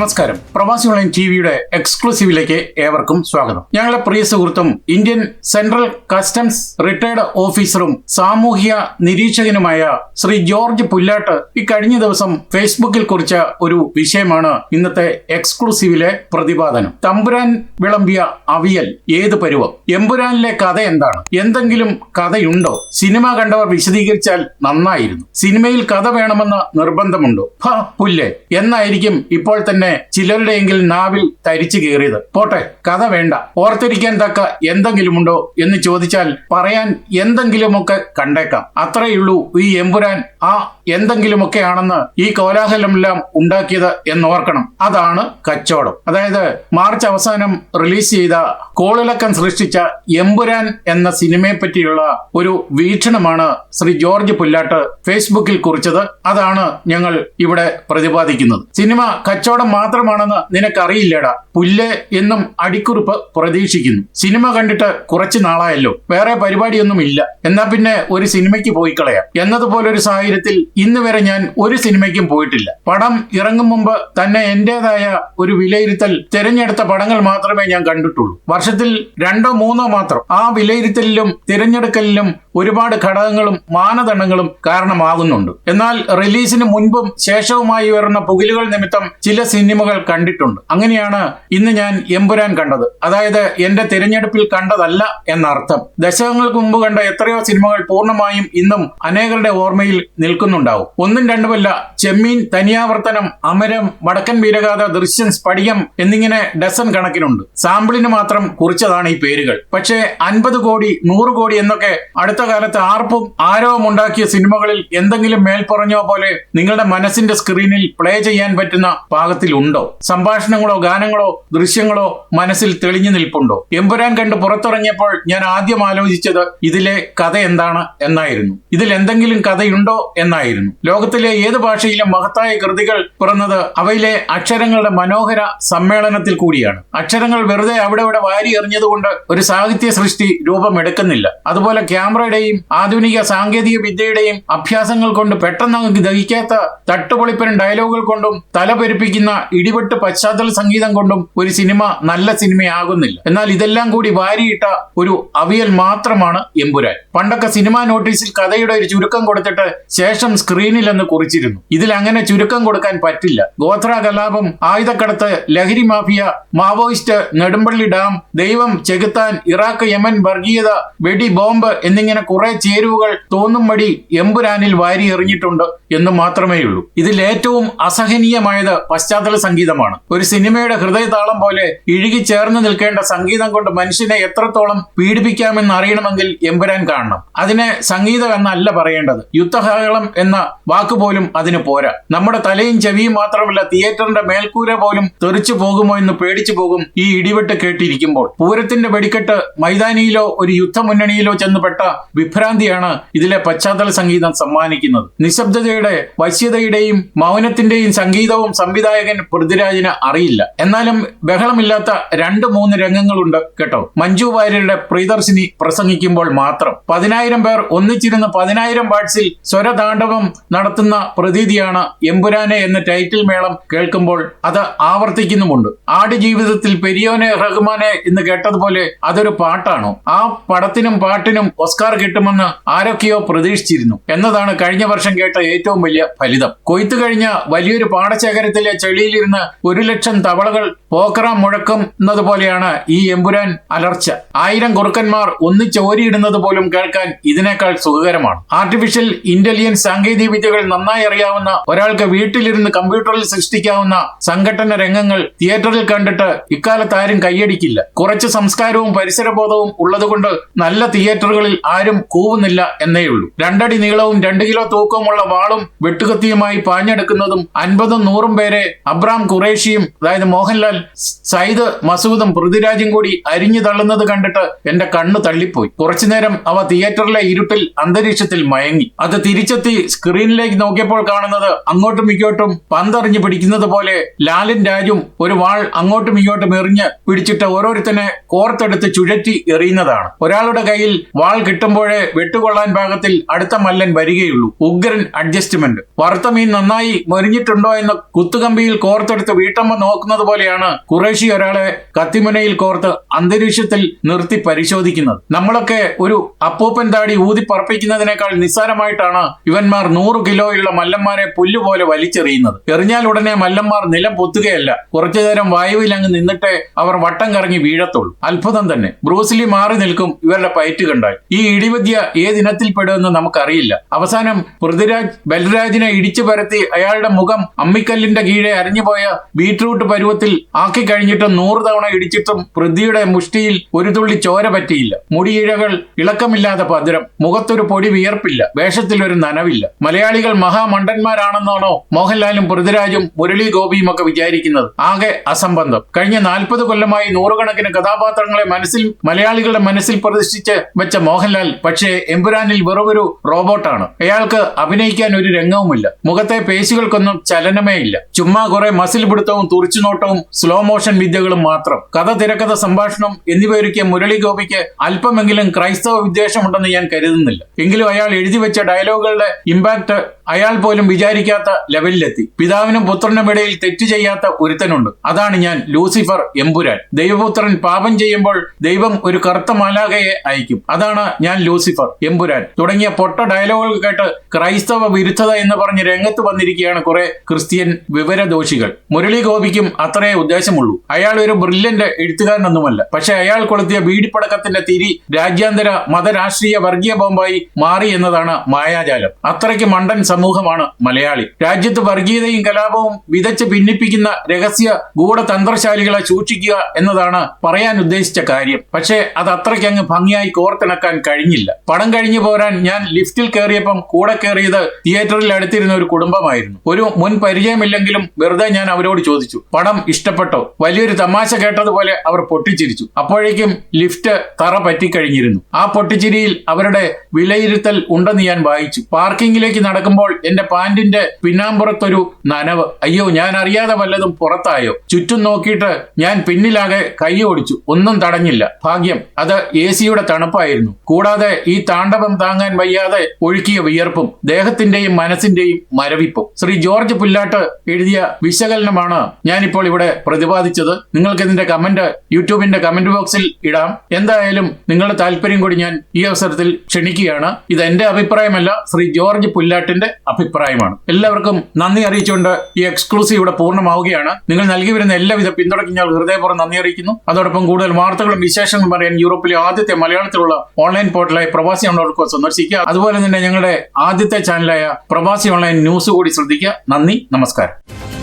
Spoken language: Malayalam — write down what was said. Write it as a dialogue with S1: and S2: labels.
S1: നമസ്കാരം. പ്രവാസി ഓൺലൈൻ ടി വിയുടെ എക്സ്ക്ലൂസീവിലേക്ക് ഏവർക്കും സ്വാഗതം. ഞങ്ങളുടെ പ്രിയ സുഹൃത്തും ഇന്ത്യൻ സെൻട്രൽ കസ്റ്റംസ് റിട്ടയർഡ് ഓഫീസറും സാമൂഹ്യ നിരീക്ഷകനുമായ ശ്രീ ജോർജ് പുല്ലാട്ട് ഈ കഴിഞ്ഞ ദിവസം ഫേസ്ബുക്കിൽ കുറിച്ച ഒരു വിഷയമാണ് ഇന്നത്തെ എക്സ്ക്ലൂസീവിലെ പ്രതിപാദനം. തമ്പുരാൻ വിളമ്പിയ അവിയൽ ഏത് പരുവം? എമ്പുരാനിലെ കഥ എന്താണ്? എന്തെങ്കിലും കഥയുണ്ടോ? സിനിമ കണ്ടവർ വിശദീകരിച്ചാൽ നന്നായിരുന്നു. സിനിമയിൽ കഥ വേണമെന്ന് നിർബന്ധമുണ്ടോ? ഹ പുല്ലേ. എന്നായിരിക്കും ഇപ്പോൾ തന്നെ ചിലരുടെയെങ്കിൽ നാവിൽ തരിച്ചു കയറിയത് പോട്ടെ കഥ വേണ്ട. ഓർത്തിരിക്കാൻ തക്ക എന്തെങ്കിലുമുണ്ടോ എന്ന് ചോദിച്ചാൽ പറയാൻ എന്തെങ്കിലുമൊക്കെ കണ്ടേക്കാം. അത്രയുള്ളൂ ഈ എമ്പുരാൻ ആ എന്തെങ്കിലുമൊക്കെ ആണെന്ന് ഈ കോലാഹലമെല്ലാം ഉണ്ടാക്കിയത് എന്നോർക്കണം. അതാണ് കച്ചവടം. അതായത് മാർച്ച് അവസാനം റിലീസ് ചെയ്ത കോളിളക്കം സൃഷ്ടിച്ച എമ്പുരാൻ എന്ന സിനിമയെ പറ്റിയുള്ള ഒരു വീക്ഷണമാണ് ശ്രീ ജോർജ് പുല്ലാട്ട് ഫേസ്ബുക്കിൽ കുറിച്ചത്. അതാണ് ഞങ്ങൾ ഇവിടെ പ്രതിപാദിക്കുന്നത്. സിനിമ കച്ചവടം മാത്രമാണെന്ന് നിനക്കറിയില്ലടാ. പുല്ല് എന്നും അടിക്കുറിപ്പ് പ്രതീക്ഷിക്കുന്നു. സിനിമ കണ്ടിട്ട് കുറച്ച് നാളായല്ലോ. വേറെ പരിപാടിയൊന്നും ഇല്ല എന്നാ പിന്നെ ഒരു സിനിമയ്ക്ക് പോയി കളയാം. എന്നതുപോലൊരു സാഹചര്യത്തിൽ ഇന്ന് വരെ ഞാൻ ഒരു സിനിമയ്ക്കും പോയിട്ടില്ല. പടം ഇറങ്ങും മുമ്പ് തന്നെ എന്റേതായ ഒരു വിലയിരുത്തൽ തിരഞ്ഞെടുത്ത പടങ്ങൾ മാത്രമേ ഞാൻ കണ്ടിട്ടുള്ളൂ. വർഷത്തിൽ രണ്ടോ മൂന്നോ മാത്രം. ആ വിലയിരുത്തലിലും തിരഞ്ഞെടുക്കലിലും ഒരുപാട് ഘടകങ്ങളും മാനദണ്ഡങ്ങളും കാരണമാകുന്നുണ്ട്. എന്നാൽ റിലീസിന് മുൻപും ശേഷവുമായി വരുന്ന പുകിലുകൾ നിമിത്തം ചില സിനിമകൾ കണ്ടിട്ടുണ്ട്. അങ്ങനെയാണ് ഇന്ന് ഞാൻ എമ്പുരാൻ കണ്ടത്. അതായത് എന്റെ തിരഞ്ഞെടുപ്പിൽ കണ്ടതല്ല എന്നർത്ഥം. ദശകങ്ങൾക്ക് മുമ്പ് കണ്ട എത്രയോ സിനിമകൾ പൂർണമായും ഇന്നും അനേകരുടെ ഓർമ്മയിൽ നിൽക്കുന്നുണ്ടാവും. ഒന്നും രണ്ടുമല്ല ചെമ്മീൻ തനിയാവർത്തനം അമരം വടക്കൻ വീരഗാഥ ദൃശ്യം സ്ഫടികം എന്നിങ്ങനെ ഡസൻ കണക്കിനുണ്ട്. സാമ്പിളിന് മാത്രം കുറിച്ചതാണ് ഈ പേരുകൾ. പക്ഷേ അൻപത് കോടി നൂറ് കോടി എന്നൊക്കെ അടുത്ത കാലത്ത് ആർപ്പും ആരവം ഉണ്ടാക്കിയ സിനിമകളിൽ എന്തെങ്കിലും മേൽപ്പറഞ്ഞോ പോലെ നിങ്ങളുടെ മനസ്സിന്റെ സ്ക്രീനിൽ പ്ലേ ചെയ്യാൻ പറ്റുന്ന പാകത്തിലുണ്ടോ സംഭാഷണങ്ങളോ ഗാനങ്ങളോ ദൃശ്യങ്ങളോ മനസ്സിൽ തെളിഞ്ഞു നിൽപ്പുണ്ടോ? എമ്പുരാൻ കണ്ട് പുറത്തിറങ്ങിയപ്പോൾ ഞാൻ ആദ്യം ആലോചിച്ചത് ഇതിലെ കഥ എന്താണ് എന്നായിരുന്നു. ഇതിൽ എന്തെങ്കിലും കഥയുണ്ടോ എന്നായിരുന്നു. ലോകത്തിലെ ഏത് ഭാഷയിലും മഹത്തായ കൃതികൾ പിറന്നത് അവയിലെ അക്ഷരങ്ങളുടെ മനോഹര സമ്മേളനത്തിൽ കൂടിയാണ്. അക്ഷരങ്ങൾ വെറുതെ അവിടെ ഇവിടെ വാരി എറിഞ്ഞതുകൊണ്ട് ഒരു സാഹിത്യ സൃഷ്ടി രൂപമെടുക്കുന്നില്ല. അതുപോലെ ക്യാമറയുടെയും ആധുനിക സാങ്കേതിക വിദ്യയുടെയും അഭ്യാസങ്ങൾ കൊണ്ട് പെട്ടെന്ന് ദഹിക്കാത്ത തട്ടുപൊളിപ്പൻ ഡയലോഗുകൾ കൊണ്ടും തലപെരുപ്പിക്കുന്ന ഇടിവെട്ട് പശ്ചാത്തല സംഗീതം കൊണ്ടും ഒരു സിനിമ നല്ല സിനിമയാകുന്നില്ല. എന്നാൽ ഇതെല്ലാം കൂടി വാരിയിട്ട ഒരു അവിയൽ മാത്രമാണ് എമ്പുരാൻ. പണ്ടൊക്കെ സിനിമാ നോട്ടീസിൽ കഥയുടെ ഒരു ചുരുക്കം കൊടുത്തിട്ട് ശേഷം സ്ക്രീനിൽ എന്ന് കുറിച്ചിരുന്നു. ഇതിൽ അങ്ങനെ ചുരുക്കം കൊടുക്കാൻ പറ്റില്ല. ഗോത്ര കലാപം ആയുധക്കടത്ത് ലഹരി മാഫിയ മാവോയിസ്റ്റ് നെടുമ്പള്ളി ഡാം ദൈവം ചെകുത്താൻ ഇറാഖ് യമൻ വർഗീയത വെടി ബോംബ് എന്നിങ്ങനെ കുറെ ചേരുവകൾ തോന്നും വഴി എമ്പുരാനിൽ വാരി എറിഞ്ഞിട്ടുണ്ട് എന്ന് മാത്രമേയുള്ളൂ. ഇതിൽ ഏറ്റവും അസഹനീയമായത് പശ്ചാത്തല സംഗീതമാണ്. ഒരു സിനിമയുടെ ഹൃദയതാളം പോലെ ഇഴുകി ചേർന്ന് നിൽക്കേണ്ട സംഗീതം കൊണ്ട് മനുഷ്യനെ എത്രത്തോളം പീഡിപ്പിക്കാമെന്ന് അറിയണമെങ്കിൽ എമ്പുരാൻ കാണണം. അതിനെ സംഗീതം എന്നല്ല പറയേണ്ടത്. യുദ്ധകാലം എന്ന വാക്കുപോലും അതിന് പോരാ. നമ്മുടെ തലയും ചെവിയും മാത്രമല്ല തിയേറ്ററിന്റെ മേൽക്കൂര പോലും തെറിച്ചു പോകുമോ എന്ന് പേടിച്ചു പോകും ഈ ഇടിവെട്ട് കേട്ടിരിക്കുമ്പോൾ. പൂരത്തിന്റെ വെടിക്കെട്ട് മൈതാനിയിലോ ഒരു യുദ്ധമുന്നണിയിലോ ചെന്നുപെട്ട വിഭ്രാന്തിയാണ് ഇതിലെ പശ്ചാത്തല സംഗീതം സമ്മാനിക്കുന്നത്. നിശബ്ദതയുടെ വശ്യതയുടെയും മൗനത്തിന്റെയും സംഗീതവും സംവിധായകൻ പൃഥ്വിരാജിന് അറിയില്ല. എന്നാലും ബഹളമില്ലാത്ത രണ്ട് മൂന്ന് രംഗങ്ങളുണ്ട് കേട്ടോ. മഞ്ജു വാര്യരുടെ പ്രീദർശിനി പ്രസംഗിക്കുമ്പോൾ മാത്രം. പതിനായിരം പേർ ഒന്നിച്ചിരുന്ന് പതിനായിരം വാട്സിൽ സ്വരതാണ്ഡവം നടത്തുന്ന പ്രതീതിയാണ് എമ്പുരാനെ എന്ന ടൈറ്റിൽ മേളം കേൾക്കുമ്പോൾ അത് ആവർത്തിക്കുന്നുമുണ്ട്. ആട് ജീവിതത്തിൽ പെരിയോനെ റഹ്മാനെ എന്ന് കേട്ടതുപോലെ അതൊരു പാട്ടാണോ? ആ പടത്തിനും പാട്ടിനും ഓസ്കാർ കിട്ടുമെന്ന് ആരൊക്കെയോ പ്രതീക്ഷിച്ചിരുന്നു. എന്നതാണ് കഴിഞ്ഞ വർഷം കേട്ട ഏറ്റവും വലിയ ഫലിതം. കൊയ്ത്തു കഴിഞ്ഞ വലിയൊരു പാടശേഖരത്തിലെ ചെളിയിലിരുന്ന് ഒരു ലക്ഷം തവളകൾ പോക്കറ മുഴക്കുന്നത് പോലെയാണ് ഈ എമ്പുരാൻ അലർച്ച. ആയിരം കുറുക്കന്മാർ ഒന്നിച്ച് ഓരിയിടുന്നത് പോലും കേൾക്കാൻ ഇതിനേക്കാൾ സുഖകരമാണ്. ആർട്ടിഫിഷ്യൽ ഇന്റലിജൻസ് സാങ്കേതിക വിദ്യകൾ നന്നായി അറിയാവുന്ന ഒരാൾക്ക് വീട്ടിലിരുന്ന് കമ്പ്യൂട്ടറിൽ സൃഷ്ടിക്കാവുന്ന സംഘടന രംഗങ്ങൾ തിയേറ്ററിൽ കണ്ടിട്ട് ഇക്കാലത്ത് ആരും കൈയടിക്കില്ല കുറച്ച് സംസ്കാരവും പരിസരബോധവും ഉള്ളതുകൊണ്ട് നല്ല തിയേറ്ററുകളിൽ ആരും കൂവുന്നില്ല എന്നേയുള്ളൂ രണ്ടടി നീളവും രണ്ട് കിലോ തൂക്കവുമുള്ള വാളും വെട്ടുകത്തിയുമായി പാഞ്ഞെടുക്കുന്നതും അൻപതും നൂറും പേരെ അബ്രാം ഖുറേഷിയും അതായത് മോഹൻലാൽ സയ്യിദ് മസൂദും പൃഥ്വിരാജും കൂടി അരിഞ്ഞു തള്ളുന്നത് കണ്ടിട്ട് എന്റെ കണ്ണ് തള്ളിപ്പോയി. കുറച്ചുനേരം അവ തിയേറ്ററിലെ ഇരുട്ടിൽ അന്തരീക്ഷത്തിൽ മയങ്ങി. അത് തിരിച്ചെത്തി സ്ക്രീനിലേക്ക് നോക്കിയപ്പോൾ കാണുന്നത് അങ്ങോട്ടും ഇങ്ങോട്ടും പന്തറിഞ്ഞു പിടിക്കുന്നത് പോലെ ലാലിൻ രാജും ഒരു വാൾ അങ്ങോട്ടും ഇങ്ങോട്ടും എറിഞ്ഞ് പിടിച്ചിട്ട് ഓരോരുത്തനെ കോർത്തെടുത്ത് ചുഴറ്റി എറിയുന്നതാണ്. ഒരാളുടെ കയ്യിൽ വാൾ കിട്ടുമ്പോഴേ വെട്ടുകൊള്ളാൻ ഭാഗത്തിൽ അടുത്ത മല്ലൻ വരികയുള്ളൂ. ഉഗ്രൻ അഡ്ജസ്റ്റ്മെന്റ് വറുത്ത മീൻ നന്നായി മൊരിഞ്ഞിട്ടുണ്ടോ എന്ന് കുത്തുകമ്പിയിൽ കോർത്തെടുത്ത് വീട്ടമ്മ നോക്കുന്നത് പോലെയാണ് കുറേശി ഒരാളെ കത്തിമുനയിൽ കോർത്ത് അന്തരീക്ഷത്തിൽ നിർത്തി പരിശോധിക്കുന്നത്. നമ്മളൊക്കെ ഒരു അപ്പൂപ്പൻ താടി ഊതി പറപ്പിക്കുന്നതിനേക്കാൾ നിസ്സാരമായിട്ടാണ് ഇവന്മാർ നൂറ് കിലോയുള്ള മല്ലന്മാരെ പുല്ലുപോലെ വലിച്ചെറിയുന്നത്. എറിഞ്ഞാൽ ഉടനെ മല്ലന്മാർ നിലം പൊത്തുകയല്ല. കുറച്ചു നേരം വായുവിൽ അങ്ങ് നിന്നിട്ടേ അവർ വട്ടം കറങ്ങി വീഴത്തുള്ളൂ. അത്ഭുതം തന്നെ. ബ്രൂസ്ലി മാറി നിൽക്കും ഇവരുടെ പയറ്റ് കണ്ടാൽ. ഈ ഇടിവിദ്യ ഏതിനത്തിൽ പെടുമെന്ന് നമുക്കറിയില്ല. അവസാനം പൃഥ്വിരാജ് ബൽരാജിനെ ഇടിച്ചു പരത്തി അയാളുടെ മുഖം അമ്മിക്കല്ലിന്റെ കീഴെ അരിഞ്ഞുപോയ ബീട്രൂട്ട് പരുവത്തിൽ ആക്കി കഴിഞ്ഞിട്ട് നൂറ് തവണ ഇടിച്ചിട്ടും പൃഥ്വിയുടെ മുഷ്ടിയിൽ ഒരു തുള്ളി ചോര പറ്റിയില്ല. മുടിയിഴകൾ ഇളക്കമില്ലാതെ പതിരം. മുഖത്തൊരു പൊടി വിയർപ്പില്ല. വേഷത്തിൽ ഒരു നനവില്ല. മലയാളികൾ മഹാമണ്ടന്മാരാണെന്നാണോ മോഹൻലാലും പൃഥ്വിരാജും മുരളി ഗോപിയും ഒക്കെ വിചാരിക്കുന്നത്? ആകെ അസംബന്ധം. കഴിഞ്ഞ നാൽപ്പത് കൊല്ലമായി നൂറുകണക്കിന് കഥാപാത്രങ്ങളെ മനസ്സിൽ മലയാളികളുടെ മനസ്സിൽ പ്രതിഷ്ഠിച്ച് വെച്ച മോഹൻലാൽ പക്ഷേ എമ്പുരാനിൽ വെറുമൊരു റോബോട്ടാണ്. അയാൾക്ക് അഭിനയിക്കാൻ ഒരു രംഗവുമില്ല. മുഖത്തെ പേശികൾക്കൊന്നും ചലനമേ ഇല്ല ചുമ്മാ കുറെ മസിൽ പിടുത്തവും തുറിച്ചുനോട്ടവും സ്ലോ മോഷൻ വിദ്യകളും മാത്രം. കഥ തിരക്കഥ സംഭാഷണം എന്നിവ ഒരുക്കിയ മുരളി ഗോപിക്ക് അല്പമെങ്കിലും ക്രൈസ്തവ വിദ്വേഷമുണ്ടെന്ന് ഞാൻ കരുതുന്നില്ല. എങ്കിലും അയാൾ എഴുതി വെച്ച ഡയലോഗുകളുടെ ഇമ്പാക്ട് അയാൾ പോലും വിചാരിക്കാത്ത ലെവലിലെത്തി. പിതാവിനും പുത്രനും ഇടയിൽ തെറ്റ് ചെയ്യാത്ത ഒരുത്തനുണ്ട്. അതാണ് ഞാൻ ലൂസിഫർ എമ്പുരാൻ. ദൈവപുത്രൻ പാപം ചെയ്യുമ്പോൾ ദൈവം ഒരു കറുത്ത മാലാകയെ അയക്കും. അതാണ് ഞാൻ ലൂസിഫർ എമ്പുരാൻ. തുടങ്ങിയ പൊട്ട ഡയലോഗുകൾ കേട്ട് ക്രൈസ്തവ വിരുദ്ധത എന്ന് പറഞ്ഞ് രംഗത്ത് വന്നിരിക്കുകയാണ് കുറെ ക്രിസ്ത്യൻ വിവരദോഷികൾ. മുരളി ഗോപിക്കും അത്രേ ഉദ്ദേശമുള്ളൂ. അയാൾ ഒരു ബ്രില്യന്റ് എഴുത്തുകാരനൊന്നുമല്ല. പക്ഷെ അയാൾ കൊളുത്തിയ വീടിപ്പടക്കത്തിന്റെ തിരി രാജ്യാന്തര മതരാഷ്ട്രീയ വർഗീയ ബോംബായി മാറി എന്നതാണ് മായാജാലം. അത്രയ്ക്ക് മണ്ടൻ സമൂഹമാണ് മലയാളി. രാജ്യത്ത് വർഗീയതയും കലാപവും വിതച്ച് ഭിന്നിപ്പിക്കുന്ന രഹസ്യ ഗൂഢതന്ത്രശാലികളെ സൂക്ഷിക്കുക എന്നതാണ് പറയാൻ ഉദ്ദേശിച്ച കാര്യം. പക്ഷേ അത് അത്രയ്ക്കങ്ങ് ഭംഗിയായി കോർത്തിണക്കാൻ കഴിഞ്ഞില്ല. പണം കഴിഞ്ഞു പോരാൻ ഞാൻ ലിഫ്റ്റിൽ കയറിയപ്പം കൂടെ കയറിയത് തിയേറ്ററിൽ അടുത്തിരുന്ന ഒരു കുടുംബമായിരുന്നു. ഒരു മുൻ പരിചയമില്ലെങ്കിലും വെറുതെ ഞാൻ അവരോട് ചോദിച്ചു പണം ഇഷ്ടപ്പെട്ടോ? വലിയൊരു തമാശ കേട്ടതുപോലെ അവർ പൊട്ടിച്ചിരിച്ചു. അപ്പോഴേക്കും ലിഫ്റ്റ് തറ പറ്റിക്കഴിഞ്ഞിരുന്നു. ആ പൊട്ടിച്ചിരിയിൽ അവരുടെ വിലയിരുത്തൽ ഉണ്ടെന്ന് ഞാൻ വായിച്ചു. പാർക്കിംഗിലേക്ക് നടക്കുമ്പോൾ എന്റെ പാന്റിന്റെ പിന്നാമ്പുറത്തൊരു നനവ്. അയ്യോ ഞാൻ അറിയാതെ വല്ലതും പുറത്തായോ? ചുറ്റും നോക്കിയിട്ട് ഞാൻ പിന്നിലാകെ കൈ ഓടിച്ചു. ഒന്നും തടഞ്ഞില്ല. ഭാഗ്യം അത് എ സിയുടെ തണുപ്പായിരുന്നു. കൂടാതെ ഈ താണ്ഡവം താങ്ങാൻ വയ്യാതെ ഒഴുക്കിയ വിയർപ്പും ദേഹത്തിന്റെയും മനസ്സിന്റെയും മരവിപ്പും. ശ്രീ ജോർജ് പുല്ലാട്ട് എഴുതിയ വിശകലനമാണ് ഞാനിപ്പോൾ ഇവിടെ പ്രതിപാദിച്ചത്. നിങ്ങൾക്ക് ഇതിന്റെ കമന്റ് യൂട്യൂബിന്റെ കമന്റ് ബോക്സിൽ ഇടാം. എന്തായാലും നിങ്ങളുടെ താല്പര്യം കൂടി ഞാൻ ഈ അവസരത്തിൽ ക്ഷണിക്കുകയാണ്. ഇത് എന്റെ അഭിപ്രായമല്ല ശ്രീ ജോർജ് പുല്ലാട്ടിന്റെ അഭിപ്രായമാണ്. എല്ലാവർക്കും നന്ദി അറിയിച്ചുകൊണ്ട് ഈ എക്സ്ക്ലൂസീവ് ഇവിടെ പൂർണമാവുകയാണ്. നിങ്ങൾ നൽകി വരുന്ന എല്ലാവിധ പിന്തുണയ്ക്കും ഞാൻ ഹൃദയപൂർവം നന്ദി അറിയിക്കുന്നു. അതോടൊപ്പം കൂടുതൽ വാർത്തകളും വിശേഷങ്ങളും പറയാൻ യൂറോപ്പിലെ ആദ്യത്തെ മലയാളത്തിലുള്ള ഓൺലൈൻ പോർട്ടലായ പ്രവാസി ഓൺലൈൻ സന്ദർശിക്കുക. അതുപോലെ തന്നെ ഞങ്ങളുടെ ആദ്യത്തെ ചാനലായ പ്രവാസി ഓൺലൈൻ ന്യൂസ് കൂടി ശ്രദ്ധിക്കുക. നന്ദി നമസ്കാരം.